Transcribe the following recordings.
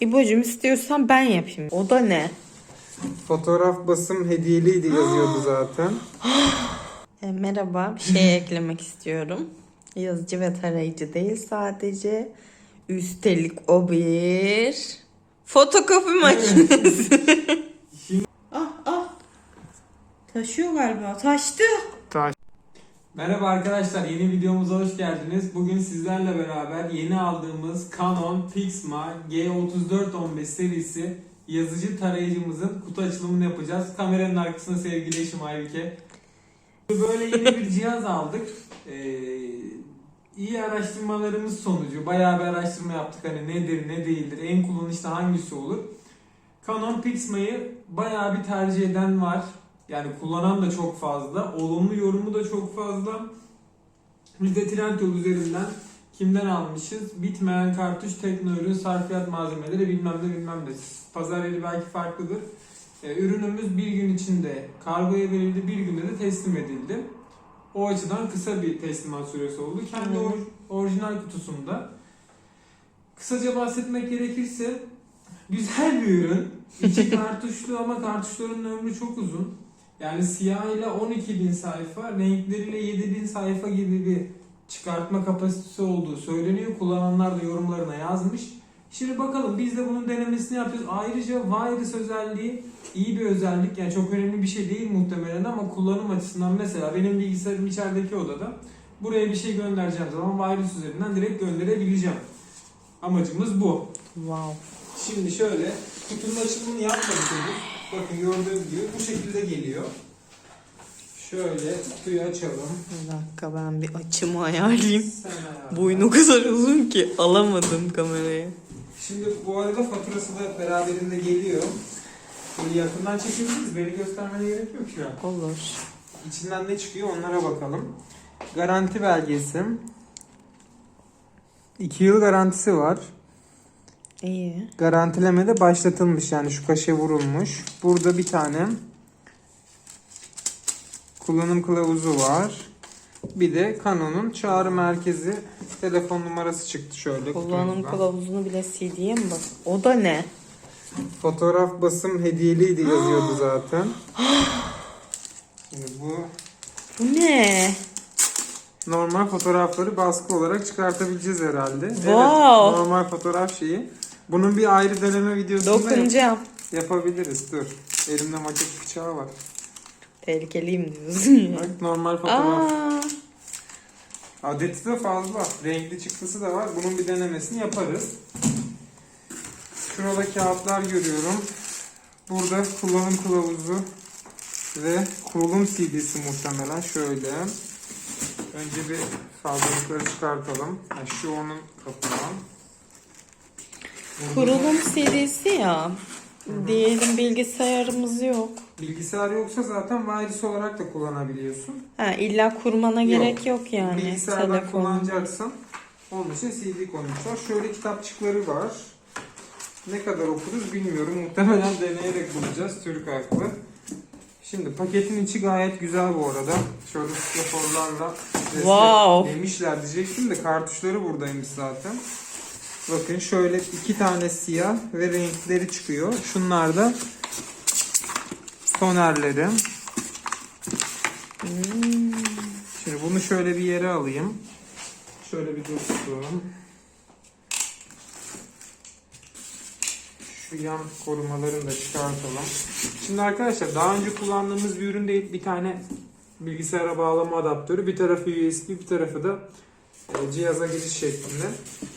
İbo'cum istiyorsan ben yapayım. O da ne? Fotoğraf basım hediyeliydi yazıyordu zaten. E, merhaba, bir şey eklemek istiyorum. Yazıcı ve tarayıcı değil sadece. Üstelik o bir fotokopi makinesi. ah ah. Taşıyor galiba. Taştı. Merhaba arkadaşlar, yeni videomuza hoş geldiniz. Bugün sizlerle beraber yeni aldığımız Canon Pixma G3415 serisi yazıcı tarayıcımızın kutu açılımını yapacağız. Kameranın arkasında sevgili eşim Aybike. Böyle yeni bir cihaz aldık. Ee, iyi araştırmalarımız sonucu bayağı bir araştırma yaptık. Hani nedir, ne değildir, en kullanışlı hangisi olur. Canon Pixma'yı bayağı bir tercih eden var. Yani kullanan da çok fazla. Olumlu yorumu da çok fazla. Biz de Trendyol üzerinden kimden almışız? Bitmeyen kartuş, tekno ürün, sarfiyat malzemeleri bilmem ne bilmem ne. Pazar yeri belki farklıdır. Ee, ürünümüz bir gün içinde kargoya verildi, bir günde de teslim edildi. O açıdan kısa bir teslimat süresi oldu. Kendi or- orijinal kutusunda. Kısaca bahsetmek gerekirse güzel bir ürün. İçi kartuşlu ama kartuşların ömrü çok uzun. Yani siyah ile 12.000 sayfa, renkleriyle 7.000 sayfa gibi bir çıkartma kapasitesi olduğu söyleniyor. Kullananlar da yorumlarına yazmış. Şimdi bakalım biz de bunun denemesini yapacağız. Ayrıca virus özelliği iyi bir özellik. Yani çok önemli bir şey değil muhtemelen ama kullanım açısından mesela benim bilgisayarım içerideki odada. Buraya bir şey göndereceğim zaman virus üzerinden direkt gönderebileceğim. Amacımız bu. Wow. Şimdi şöyle kutunun açılımını yapmadık henüz. Bakın gördüğünüz gibi bu şekilde geliyor. Şöyle kutuyu açalım. Bir dakika ben bir açımı ayarlayayım. Boyun o kadar uzun ki alamadım kamerayı. Şimdi bu arada faturası da beraberinde geliyor. Böyle yakından çekebiliriz. Beni göstermene gerek yok şu an. Olur. İçinden ne çıkıyor onlara bakalım. Garanti belgesi. 2 yıl garantisi var. İyi. Garantileme de başlatılmış yani şu kaşe vurulmuş. Burada bir tane kullanım kılavuzu var. Bir de Canon'un çağrı merkezi telefon numarası çıktı şöyle Kullanım kılavuzunu bile CD'ye mi bak? O da ne? Fotoğraf basım hediyeliydi yazıyordu zaten. Şimdi bu Bu ne? normal fotoğrafları baskı olarak çıkartabileceğiz herhalde. Evet, Wow. normal fotoğraf şeyi. Bunun bir ayrı deneme videosunda yap- Dokunacağım. yapabiliriz. Dur. Elimde maket bıçağı var. Tehlikeliyim diyorsun ya. Bak normal fotoğraf. Aa, Adeti de fazla. Renkli çıktısı da var. Bunun bir denemesini yaparız. Şurada kağıtlar görüyorum. Burada kullanım kılavuzu ve kurulum CD'si muhtemelen şöyle. Önce bir fazlalıkları çıkartalım. Ha, şu onun kapağı. Kurulum CD'si ya. Diyelim bilgisayarımız yok. Bilgisayar yoksa zaten virus olarak da kullanabiliyorsun. Ha, illa kurmana Yok. gerek yok yani. Bilgisayardan Telefon. kullanacaksın. Onun için CD koymuşlar. Şöyle kitapçıkları var. Ne kadar okuruz bilmiyorum. Muhtemelen deneyerek bulacağız. Türk haklı. Şimdi paketin içi gayet güzel bu arada. Şöyle straforlarla Wow. demişler diyecektim de kartuşları buradaymış zaten. Bakın şöyle iki tane siyah ve renkleri çıkıyor. Şunlar da tonerleri. Hmm. Şimdi bunu şöyle bir yere alayım. Şöyle bir dursun. Şu yan korumalarını da çıkartalım. Şimdi arkadaşlar daha önce kullandığımız bir ürün değil. Bir tane bilgisayara bağlama adaptörü. Bir tarafı USB, bir tarafı da cihaza giriş şeklinde.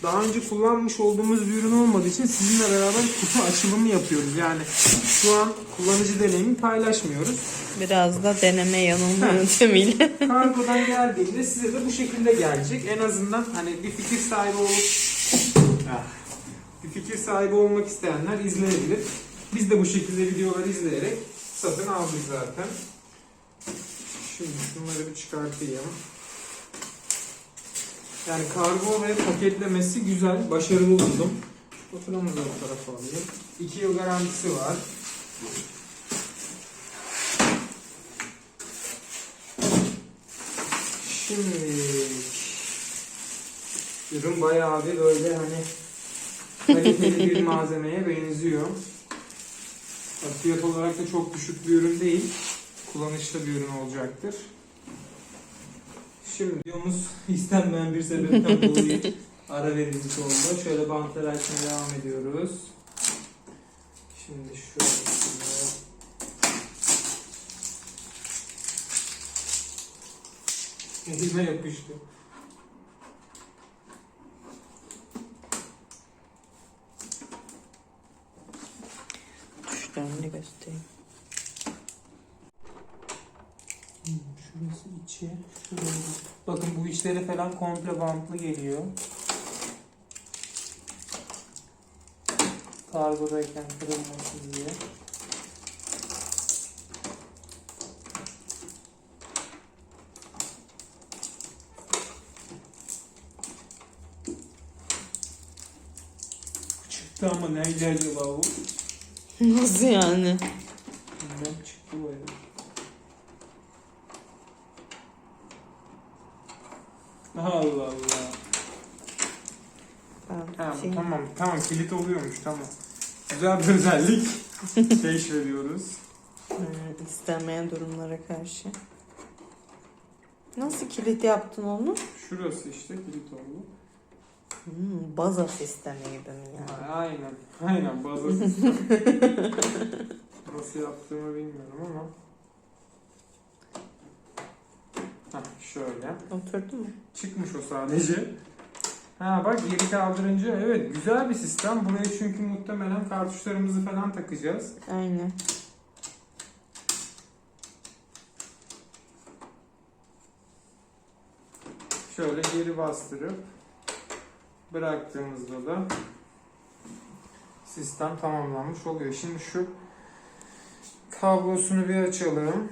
Daha önce kullanmış olduğumuz bir ürün olmadığı için sizinle beraber kutu açılımı yapıyoruz. Yani şu an kullanıcı deneyimi paylaşmıyoruz. Biraz da deneme yanılma yöntemiyle. Kargodan geldiğinde size de bu şekilde gelecek. En azından hani bir fikir sahibi olup Ah. bir fikir sahibi olmak isteyenler izleyebilir. Biz de bu şekilde videoları izleyerek satın aldık zaten. Şimdi şunları bir çıkartayım. Yani kargo ve paketlemesi güzel, başarılı buldum. Faturamızı da bu tarafa alayım. 2 yıl garantisi var. Şimdi ürün bayağı bir böyle hani kaliteli bir malzemeye benziyor. Fiyat olarak da çok düşük bir ürün değil. Kullanışlı bir ürün olacaktır. Şimdi Videomuz istenmeyen bir sebepten dolayı ara verilmiş oldu. Şöyle bantları açmaya devam ediyoruz. Şimdi şöyle Elime yapıştı. Tuşlarını göstereyim. Hmm, Şurası içi. Şurası. Bakın bu içleri falan komple bantlı geliyor. Kargodayken kırılmasın diye. Çıktı ama neydi acaba bu? Nasıl yani? Bilmem çıktı bu ya. Allah Allah. Ben Ha, bu şey- tamam tamam kilit oluyormuş tamam. Güzel bir özellik keşfediyoruz. Hmm, istenmeyen durumlara karşı. Nasıl kilit yaptın onu? Şurası işte kilit oldu. Hmm, baza sistemi gibi mi yani? Ha, Aynen. Aynen sistem. Nasıl yaptığımı bilmiyorum ama. Heh, şöyle. Oturdu mu? Çıkmış o sadece. Ha bak geri kaldırınca evet güzel bir sistem. Buraya çünkü muhtemelen kartuşlarımızı falan takacağız. Aynen. Şöyle geri bastırıp bıraktığımızda da sistem tamamlanmış oluyor. Şimdi şu kablosunu bir açalım.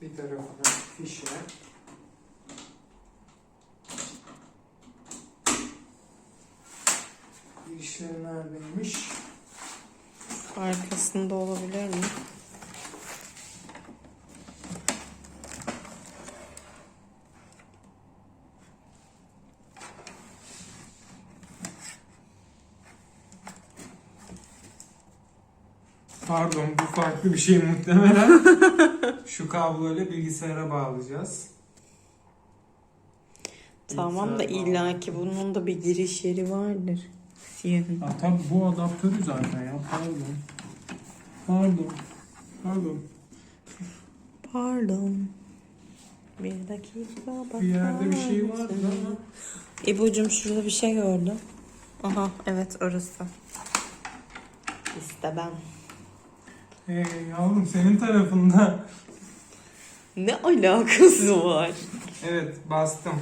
Bir tarafına fişe. Fişleri neredeymiş? Arkasında olabilir mi? Pardon bu farklı bir şey muhtemelen. Şu kabloyla bilgisayara bağlayacağız. Tamam da illaki bunun da bir giriş yeri vardır. Siyahın. Ha, tabii bu adaptörü zaten ya. Pardon. Pardon. Pardon. Pardon. Bir dakika bakar Bir yerde bir şey vardı ama. İbucum şurada bir şey gördüm. Aha evet orası. İşte ben. Hey yavrum senin tarafında. Ne alakası var? Evet bastım.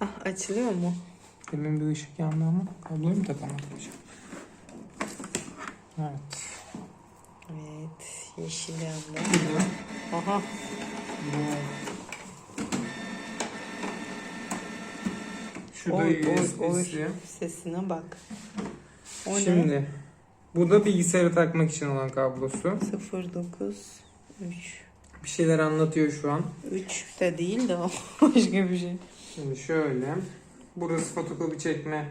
Ah açılıyor mu? Demin bir ışık yandı ama kabloyu mu takamadım hocam? Evet. Evet yeşil yandı. Aha Şu da oy oy oy sesine bak. O ne? Bu da bilgisayara takmak için olan kablosu. 09 3 Bir şeyler anlatıyor şu an. 3 de değil de o başka bir şey. Şimdi şöyle. Burası fotokopi çekme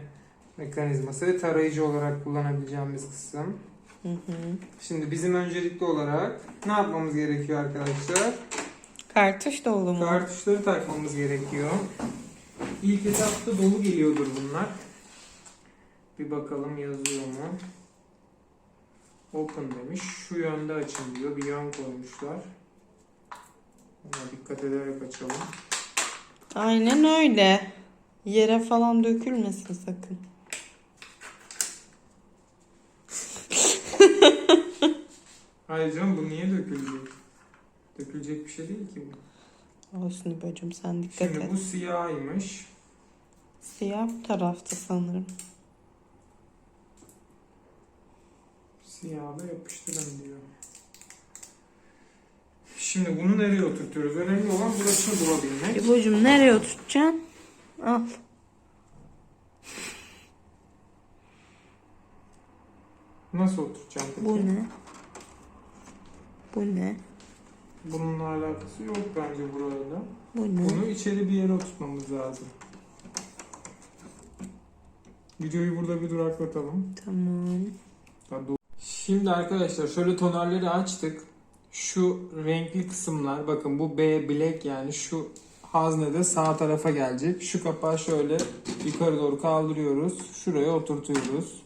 mekanizması ve tarayıcı olarak kullanabileceğimiz kısım. Hı hı. Şimdi bizim öncelikli olarak ne yapmamız gerekiyor arkadaşlar? Kartuş dolu mu? Kartuşları takmamız gerekiyor. İlk etapta dolu geliyordur bunlar. Bir bakalım yazıyor mu? Open demiş. Şu yönde açın diyor. Bir yön koymuşlar. Ona dikkat ederek açalım. Aynen öyle. Yere falan dökülmesin sakın. Hayır canım bu niye dökülecek? Dökülecek bir şey değil ki bu. Olsun İbo'cum sen dikkat Şimdi et. bu siyahıymış. Siyah bu tarafta sanırım. Siyahı da yapıştırın diyor. Şimdi bunu nereye oturtuyoruz? Önemli olan burasını bulabilmek. İbo'cum nereye oturtacaksın? Al. Nasıl oturtacağım peki? Bu ne? Bu ne? bununla alakası yok bence burayla. Bu ne? Bunu içeri bir yere oturtmamız lazım. Videoyu burada bir duraklatalım. Tamam. Şimdi arkadaşlar şöyle tonarları açtık. Şu renkli kısımlar bakın bu B black yani şu haznede sağ tarafa gelecek. Şu kapağı şöyle yukarı doğru kaldırıyoruz. Şuraya oturtuyoruz.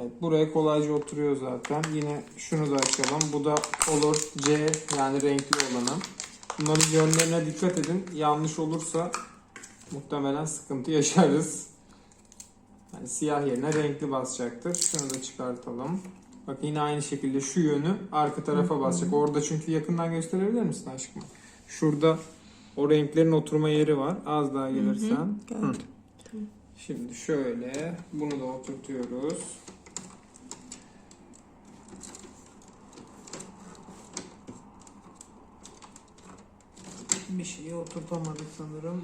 Evet buraya kolayca oturuyor zaten. Yine şunu da açalım. Bu da olur C yani renkli olanı. Bunların yönlerine dikkat edin. Yanlış olursa muhtemelen sıkıntı yaşarız. Siyah yerine renkli basacaktır. Şunu da çıkartalım. Bak yine aynı şekilde şu yönü arka tarafa basacak. Orada çünkü yakından gösterebilir misin aşkım? Şurada o renklerin oturma yeri var. Az daha gelirsen. Hı. Şimdi şöyle bunu da oturtuyoruz. Bir şeyi oturtamadık sanırım.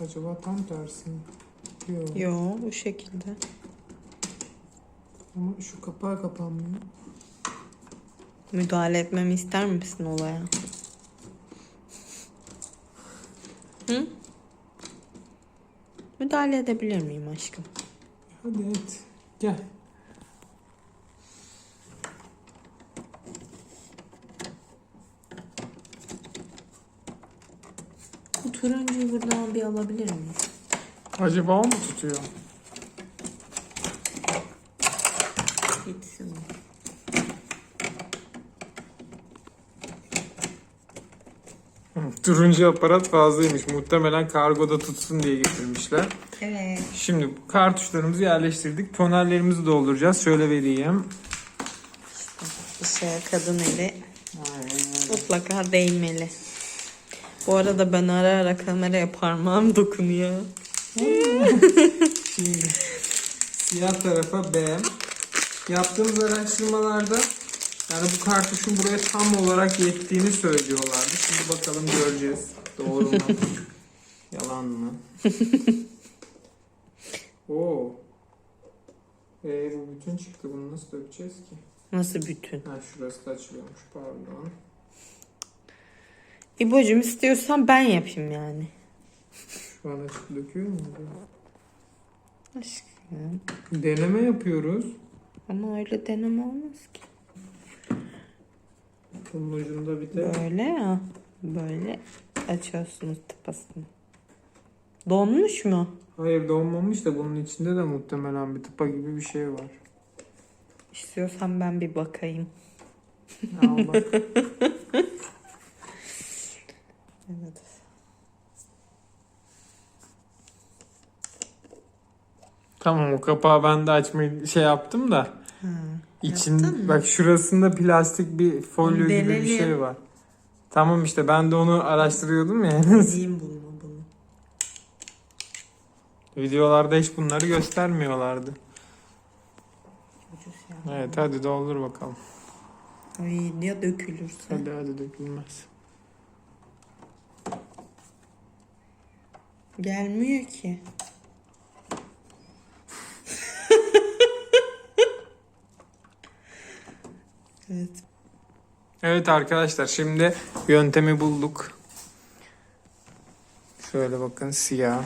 Acaba tam tersi mi? Yok. Yo bu şekilde. Ama şu kapağı kapanmıyor. Müdahale etmemi ister misin olaya? Hı? Müdahale edebilir miyim aşkım? Hadi et. Gel. Turuncuyu buradan bir alabilir miyiz? Acaba o mu tutuyor? Gitsin. Turuncu aparat fazlaymış. Muhtemelen kargoda tutsun diye getirmişler. Evet. Şimdi kartuşlarımızı yerleştirdik. Tonerlerimizi dolduracağız. Şöyle vereyim. Bir şeye kadın eli Aynen. mutlaka değmeli. Bu arada ben ara ara kameraya parmağım dokunuyor. Şimdi siyah tarafa B. Yaptığımız araştırmalarda yani bu kartuşun buraya tam olarak yettiğini söylüyorlardı. Şimdi bakalım göreceğiz. Doğru mu? Yalan mı? Oo. Ee, bu bütün çıktı. Bunu nasıl dökeceğiz ki? Nasıl bütün? Ha şurası da açılıyormuş pardon. İbocuğum istiyorsan ben yapayım yani. Şu an açıp döküyor mu? Aşkım. Deneme yapıyoruz. Ama öyle deneme olmaz ki. Bunun ucunda bir de Böyle ya. Böyle açıyorsunuz tıpasını. Donmuş mu? Hayır donmamış da bunun içinde de muhtemelen bir tıpa gibi bir şey var. İstiyorsan ben bir bakayım. Al bak. Evet. Tamam o kapağı ben de açmayı şey yaptım da. Ha. İçin bak şurasında plastik bir folyo Onu gibi bir delelim. şey var. Tamam işte ben de onu araştırıyordum ya. Diyeyim bunu bunu. Videolarda hiç bunları göstermiyorlardı. Evet hadi doldur bakalım. Ay ya dökülürse. Hadi hadi dökülmez. Gelmiyor ki. Evet. Evet arkadaşlar şimdi yöntemi bulduk. Şöyle bakın siyah.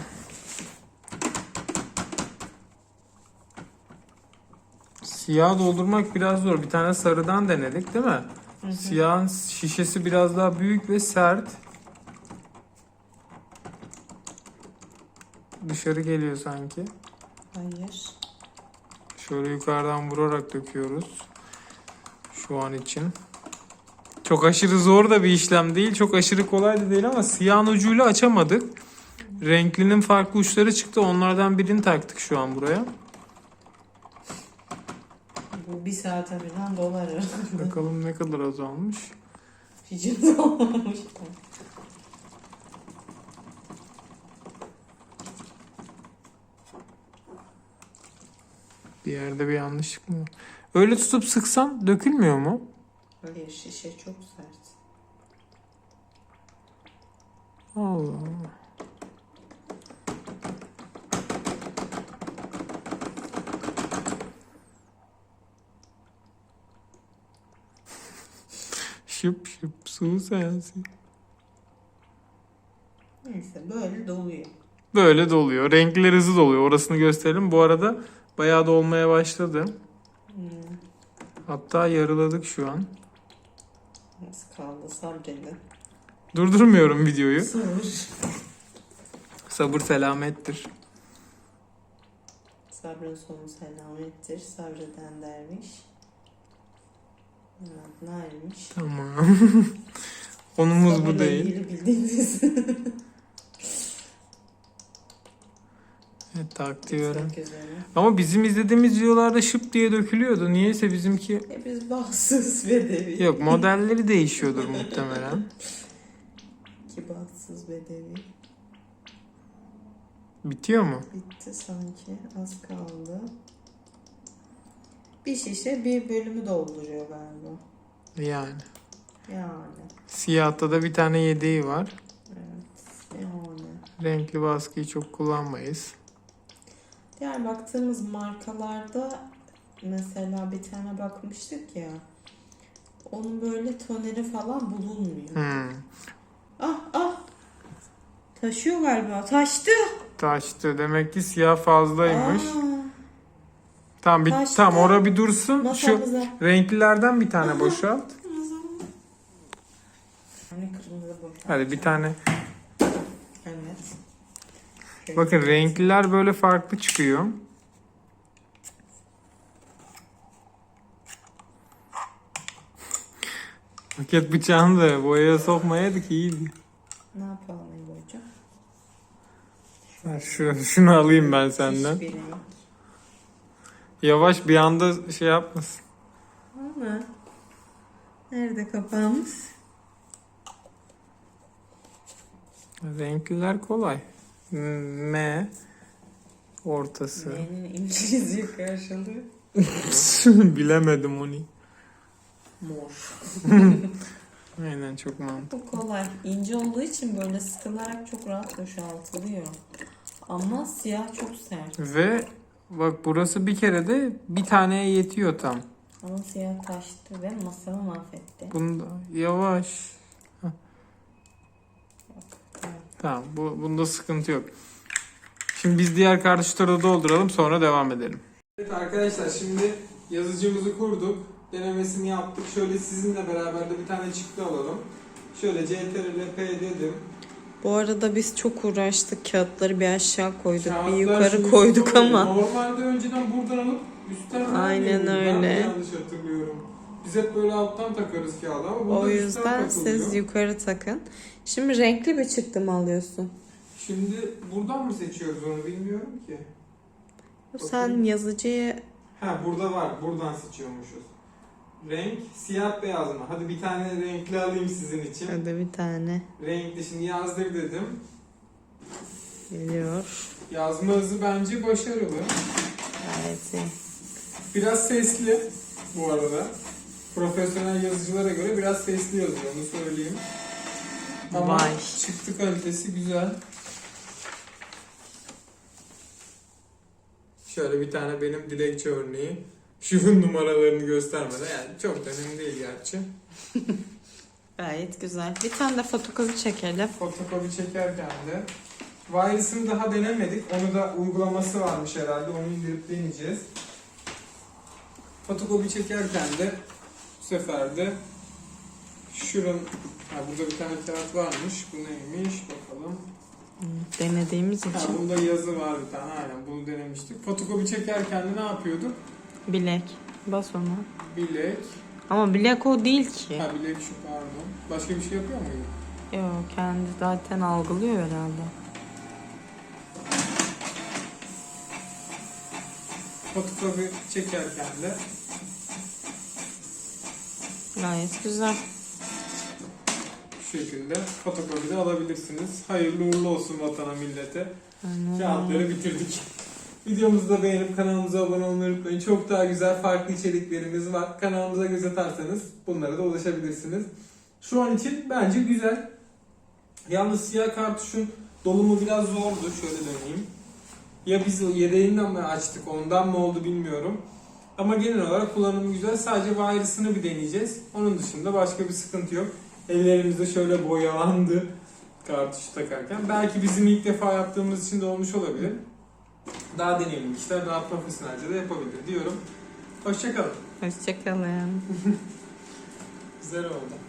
Siyah doldurmak biraz zor. Bir tane sarıdan denedik değil mi? Siyahın şişesi biraz daha büyük ve sert. Dışarı geliyor sanki. Hayır. Şöyle yukarıdan vurarak döküyoruz. Şu an için. Çok aşırı zor da bir işlem değil. Çok aşırı kolay da değil ama siyahın ucuyla açamadık. Renklinin farklı uçları çıktı. Onlardan birini taktık şu an buraya. Bu bir saate birden dolar Bakalım ne kadar azalmış. Hiç olmamış. Bir yerde bir yanlışlık mı? Öyle tutup sıksan dökülmüyor mu? Hayır şişe çok sert. Allah Allah. şıp şıp su sensin. Neyse böyle doluyor. Böyle doluyor. Renkler hızlı doluyor. Orasını gösterelim. Bu arada bayağı dolmaya başladı. Hmm. Hatta yarıladık şu an. Az kaldı sabredin. Durdurmuyorum videoyu. Sabır. Sabır selamettir. Sabrın sonu selamettir. Sabreden derviş. Evet, neymiş? Tamam. Konumuz bu Sabırla değil. ilgili bildiğiniz. Evet güzel. Ama bizim izlediğimiz videolarda şıp diye dökülüyordu. Niyeyse bizimki biz bahtsız bedevi. yok modelleri değişiyordur muhtemelen. Ki bahtsız bedevi. Bitiyor mu? Bitti sanki. Az kaldı. Bir şişe bir bölümü dolduruyor galiba. Yani. Yani. Siyahta da bir tane yedeği var. Evet. Yani. Renkli baskıyı çok kullanmayız. Diğer baktığımız markalarda mesela bir tane bakmıştık ya. Onun böyle toneri falan bulunmuyor. Hmm. Ah ah. Taşıyor galiba. Taştı. Taştı. Demek ki siyah fazlaymış. Aa, Tamam bir taştı. tamam ora bir dursun. Şu masamıza. renklilerden bir tane boşalt. Hani. Hadi bir tane. Bakın renkliler böyle farklı çıkıyor. Paket bıçağını da boyaya sokmayaydık iyiydi. Ne yapalım Ebru hocam? Ha, Şu, şunu alayım ben senden. Hiçbir renk. Yavaş bir anda şey yapmasın. Ama nerede kapağımız? Renkliler kolay. M ortası. N'nin İngilizce karşılığı Bilemedim onu. mor. Aynen çok mantıklı. Bu kolay. İnce olduğu için böyle sıkılarak çok rahat boşaltılıyor. Ama siyah çok sert. Ve bak burası bir kere de bir taneye yetiyor tam. Ama siyah taştı ve masamı mahvetti. Bunda yavaş. Bak, evet. Tamam bu bunda sıkıntı yok. Şimdi biz diğer kartuşları da dolduralım sonra devam edelim. Evet arkadaşlar şimdi yazıcımızı kurduk. Denemesini yaptık. Şöyle sizinle beraber de bir tane çıktı alalım. Şöyle CTRL P dedim. Bu arada biz çok uğraştık. Kağıtları bir aşağı koyduk, bir Kağıtlar yukarı şimdi koyduk ama. Normalde önceden buradan alıp üstten Aynen vermiyorduk. Ben öyle. yanlış hatırlıyorum. Biz hep böyle alttan takarız kağıdı ama burada O yüzden siz yukarı takın. Şimdi renkli bir çıktı mı alıyorsun? Şimdi buradan mı seçiyoruz onu bilmiyorum ki. Sen yazıcıyı Ha burada var. Buradan seçiyormuşuz. Renk siyah beyaz mı? Hadi bir tane renkli alayım sizin için. hadi bir tane Renkli şimdi yazdır dedim. geliyor. Yazma hızı bence başarılı. Gayet iyi. Biraz sesli bu arada. Profesyonel yazıcılara göre biraz sesli yazıyor onu söyleyeyim. Ama Vay. çıktı kalitesi güzel. Şöyle bir tane benim dilekçe örneği. Şu numaralarını göstermeden yani çok da önemli değil gerçi. Gayet güzel. Bir tane de fotokopi çekelim. Fotokopi çekerken de Virus'ını daha denemedik. Onu da uygulaması varmış herhalde. Onu indirip deneyeceğiz. Fotokopi çekerken de bu sefer de şuranın ha, burada bir tane kağıt varmış. Bu neymiş? Bakalım. Denediğimiz Ha, için. bunda yazı var bir tane. Aynen bunu denemiştik. Fotokopi çekerken de ne yapıyorduk? Bilek. Bas ona. Bilek. Ama bilek o değil ki. Ha bilek şu pardon. Başka bir şey yapıyor muydu? Yok kendi zaten algılıyor herhalde. Fotokopi çekerken de Gayet güzel. şu şekilde fotokopi de alabilirsiniz. Hayırlı uğurlu olsun vatana millete. Aynen. Kağıtları bitirdik. Videomuzu da beğenip kanalımıza abone olmayı unutmayın. Çok daha güzel farklı içeriklerimiz var. Kanalımıza göz atarsanız bunlara da ulaşabilirsiniz. Şu an için bence güzel. Yalnız siyah kartuşun dolumu biraz zordu. Şöyle döneyim. Ya biz yedeğinden mi açtık ondan mı oldu bilmiyorum. Ama genel olarak kullanımı güzel. Sadece virus'ını bir deneyeceğiz. Onun dışında başka bir sıkıntı yok. Ellerimizde şöyle boyalandı kartuşu takarken. Belki bizim ilk defa yaptığımız için de olmuş olabilir. Daha deneyimli kişiler daha profesyonelce de yapabilir diyorum. Hoşçakalın. Hoşçakalın. Güzel oldu.